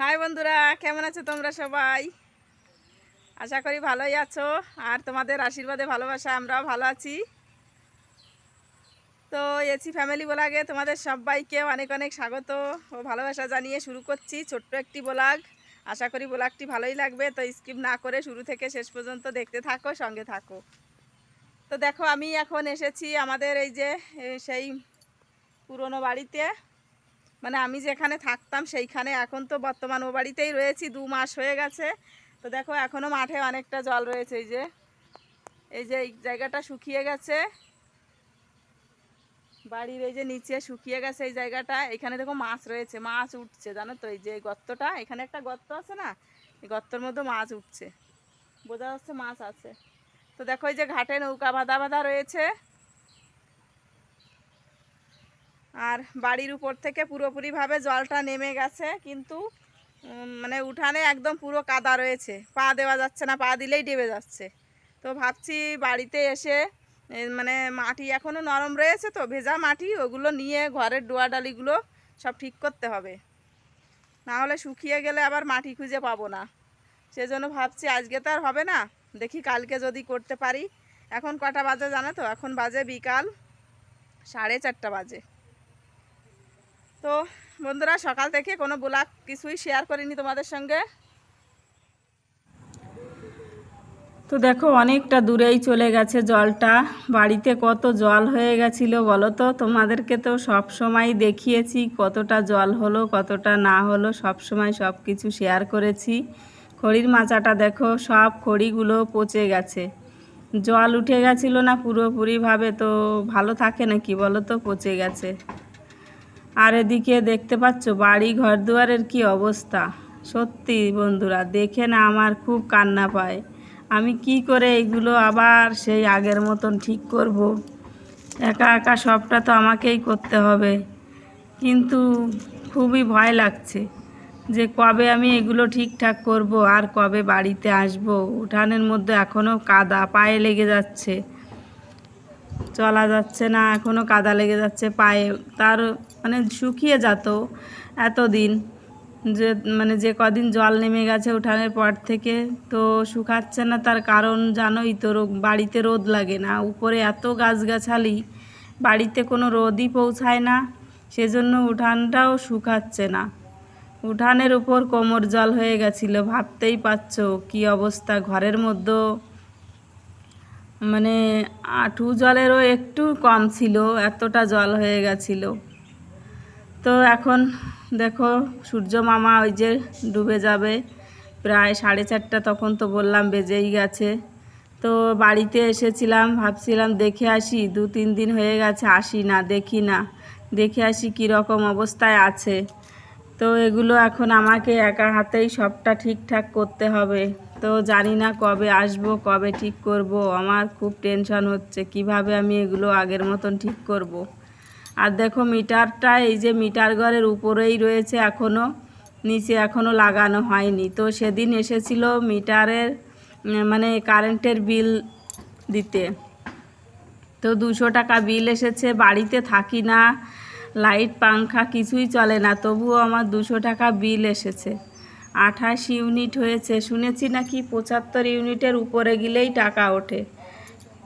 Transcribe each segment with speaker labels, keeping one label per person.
Speaker 1: High বন্ধুরা, কেমন আছো তোমরা সবাই? আশা করি ভালোই আছো, আর তোমাদের আশীর্বাদে ভালোবাসা, আমরাও ভালো আছি। তো এসি ফ্যামিলি বলাগে তোমাদের সবাইকে অনেক অনেক স্বাগত ও ভালোবাসা জানিয়ে শুরু করছি ছোট্ট একটি ব্লগ। আশা করি ব্লগটি ভালোই লাগবে, তো স্কিপ না করে শুরু থেকে শেষ পর্যন্ত দেখতে থাকো, সঙ্গে থাকো। তো দেখো, আমি এখন এসেছি আমাদের এই যে সেই পুরনো বাড়িতে। মানে আমি যেখানে থাকতাম সেইখানে এখন তো বর্তমান ও বাড়িতেই রয়েছি, দু মাস হয়ে গেছে। তো দেখো এখনও মাঠে অনেকটা জল রয়েছে, এই যে। এই যে এই জায়গাটা শুকিয়ে গেছে। বাড়ির এই যে নিচে শুকিয়ে গেছে এই জায়গাটা। এখানে দেখো মাছ রয়েছে, মাছ উঠছে, জানো তো? এই যে গর্তটা, এখানে একটা গর্ত আছে না? এই গর্তর মধ্যে মাছ উঠছে। বোঝা যাচ্ছে মাছ আছে। তো দেখো, এই যে ঘাটে নৌকা বাঁধা বাঁধা রয়েছে। আর বাড়ির উপর থেকে পুরোপুরিভাবে জলটা নেমে গেছে, কিন্তু মানে উঠানে একদম পুরো কাদা রয়েছে। পা দেওয়া যাচ্ছে না, পা দিলেই ডেবে যাচ্ছে। তো ভাবছি বাড়িতে এসে মানে মাটি এখনও নরম রয়েছে তো, ভেজা মাটি, ওগুলো নিয়ে ঘরের ডোয়াডালিগুলো সব ঠিক করতে হবে। না হলে শুকিয়ে গেলে আবার মাটি খুঁজে পাবো না। সেজন্য ভাবছি আজকে তো আর হবে না, দেখি কালকে যদি করতে পারি। এখন কটা বাজে জানো তো? এখন বাজে বিকাল সাড়ে চারটা বাজে। তো বন্ধুরা, সকাল থেকে কোনো ব্লগ কিছুই শেয়ার করিনি তোমাদের সঙ্গে। তো দেখো, অনেকটা দূরেই চলে গেছে জলটা। বাড়িতে কত জল হয়ে গেছিল বলো তো? তোমাদেরকে তো সব সময় দেখিয়েছি কতটা জল হলো, কতটা না হলো। সব সময় সব কিছু শেয়ার করেছি। খড়ির মাচাটা দেখো, সব খড়িগুলো পচে গেছে। জল উঠে গেছিল না পুরোপুরিভাবে, তো ভালো থাকে নাকি বলো তো? পচে গেছে। আর এদিকে দেখতে পাচ্ছ বাড়ি ঘর দুয়ারের কি অবস্থা? সত্যি বন্ধুরা, দেখে না আমার খুব কান্না পায়। আমি কি করে এইগুলো আবার সেই আগের মতন ঠিক করব? একা একা সবটা তো আমাকেই করতে হবে। কিন্তু খুবই ভয় লাগছে যে কবে আমি এগুলো ঠিকঠাক করব আর কবে বাড়িতে আসব। উঠানের মধ্যে এখনও কাদা, পায়ে লেগে যাচ্ছে। চলা যাচ্ছে না এখনও কাদা লেগে যাচ্ছে পায়ে। তার মানে শুকিয়ে যেত এতদিন। যে মানে যে কদিন জল নেমে গেছে উঠানের পর থেকে তো শুকাচ্ছে না। তার কারণ জানোই তো বাড়িতে রোদ লাগে না। উপরে এত গাছগাছালি, বাড়িতে কোনো রোদই পৌঁছায় না। সেজন্য উঠানটাও শুকাচ্ছে না। উঠানের উপর কোমর জল হয়ে গেছিল। ভাবতেই পারছ কি অবস্থা। ঘরের মধ্যেও মানে আঁঠু জলেরও একটু কম ছিল, এতটা জল হয়ে গেছিল। তো এখন দেখো সূর্য মামা ওই যে ডুবে যাবে, প্রায় সাড়ে চারটা তখন তো বললাম বেজেই গেছে। তো বাড়িতে এসেছিলাম, ভাবছিলাম দেখে আসি, দু তিন দিন হয়ে গেছে আসি না, দেখি না। দেখে আসি কী রকম অবস্থায় আছে। তো এগুলো এখন আমাকে একা হাতেই সবটা ঠিকঠাক করতে হবে। তো জানি না কবে আসব, কবে ঠিক করব। আমার খুব টেনশন হচ্ছে, কীভাবে আমি এগুলো আগের মতন ঠিক করব। আর দেখো মিটারটা, এই যে মিটার ঘরের উপরেই রয়েছে এখনও নিচে এখনও লাগানো হয়নি। তো সেদিন এসেছিল মিটারের মানে কারেন্টের বিল দিতে। তো দুশো টাকা বিল এসেছে, বাড়িতে থাকি না, লাইট, পাংখা কিছুই চলে না, তবুও আমার দুশো টাকা বিল এসেছে। আঠাশ ইউনিট হয়েছে। শুনেছি নাকি পঁচাত্তর ইউনিটের উপরে গেলেই টাকা ওঠে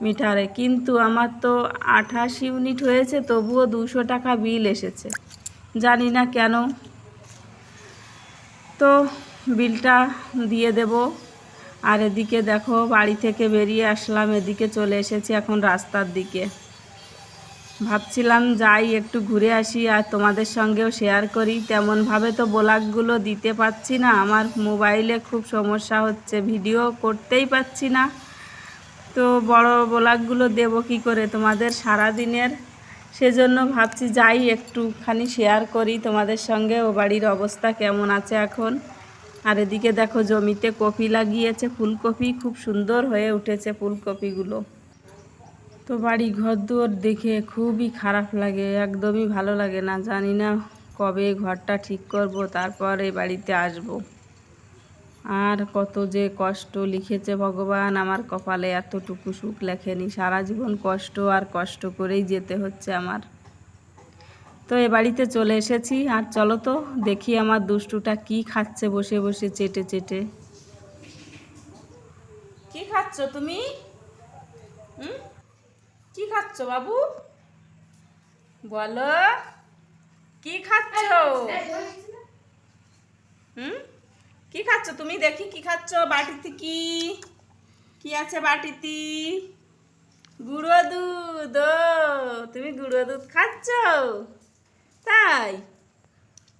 Speaker 1: মিটারে। কিন্তু আমার তো আঠাশ ইউনিট হয়েছে, তবুও দুশো টাকা বিল এসেছে। জানি না কেন। তো বিলটা দিয়ে দেব। আর এদিকে দেখো, বাড়ি থেকে বেরিয়ে আসলাম, এদিকে চলে এসেছি এখন রাস্তার দিকে। ভাবছিলাম যাই, একটু ঘুরে আসি আর তোমাদের সঙ্গেও শেয়ার করি। তেমনভাবে তো ব্লগগুলো দিতে পারছি না। আমার মোবাইলে খুব সমস্যা হচ্ছে, ভিডিও করতেই পারছি না। তো বড় ব্লগগুলো দেবো কি করে তোমাদের সারা দিনের সেজন্য ভাবছি যাই, একটুখানি শেয়ার করি। তোমাদের সঙ্গে ও বাড়ির অবস্থা কেমন আছে এখন? আর এদিকে দেখো জমিতে কপি লাগিয়েছে, ফুলকপি। খুব সুন্দর হয়ে উঠেছে ফুলকপিগুলো। তো বাড়ি ঘর দুয়ার দেখে খুবই খারাপ লাগে, একদমই ভালো লাগে না। জানি না কবে ঘরটা ঠিক করব, তারপর বাড়িতে আসব। আর কত যে কষ্ট লিখেছে ভগবান, আমার কপালে এতটুকু সুখ লেখেনি। সারা জীবন কষ্ট আর কষ্ট করেই যেতে হচ্ছে আমার। তো তো এ বাড়িতে চলে এসেছি। আর চলো তো দেখি আমার দুষ্টুটা কি খাচ্ছে বসে বসে চেটে চেটে। কি খাচ্ছ তুমি? হুম? কি খাচ্ছ বাবু? বলো কি খাচ্ছ? হুম? কি খাচ্ছ? তুমি দেখি কি খাচ্ছ বাটিতে কি? কি আছে বাটিতে? গুঁড়ো দুধ ও তুমি গুঁড়ো দুধ খাচ্ছ? তাই?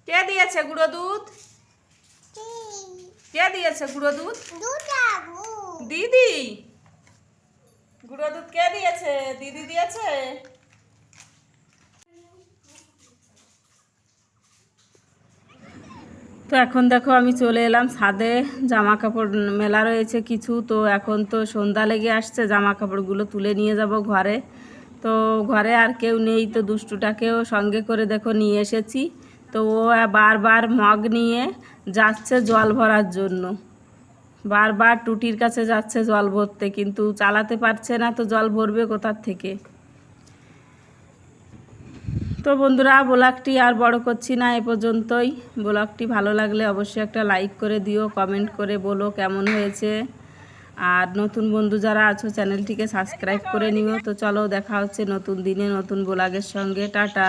Speaker 1: কে দিয়েছে গুঁড়ো দুধ? কে? দিয়েছে গুঁড়ো দুধ? দিদি? গুঁড়ো দুধ কে দিয়েছে? দিদি দিয়েছে? তো এখন দেখো আমি চলে এলাম ছাদে জামা কাপড় মেলা রয়েছে কিছু, তো এখন তো সন্ধ্যা লেগে আসছে জামা কাপড়গুলো তুলে নিয়ে যাব ঘরে। তো ঘরে আর কেউ নেই, তো দুষ্টুটাকেও সঙ্গে করে দেখো নিয়ে এসেছি। তো ও বারবার মগ নিয়ে যাচ্ছে জল ভরার জন্য। বারবার টুটির কাছে যাচ্ছে জল ভরতে, কিন্তু চালাতে পারছে না তো জল ভরবে কোথার থেকে? তো বন্ধুরা, ব্লগটি আর বড় করছি না এ পর্যন্তই। ব্লগটি ভালো লাগলে অবশ্যই একটা লাইক করে দিও, কমেন্ট করে বলো কেমন হয়েছে। আর নতুন বন্ধু যারা আছো, চ্যানেলটিকে সাবস্ক্রাইব করে নিও। তো চলো দেখা হচ্ছে নতুন দিনে নতুন ব্লগের সঙ্গে। টাটা!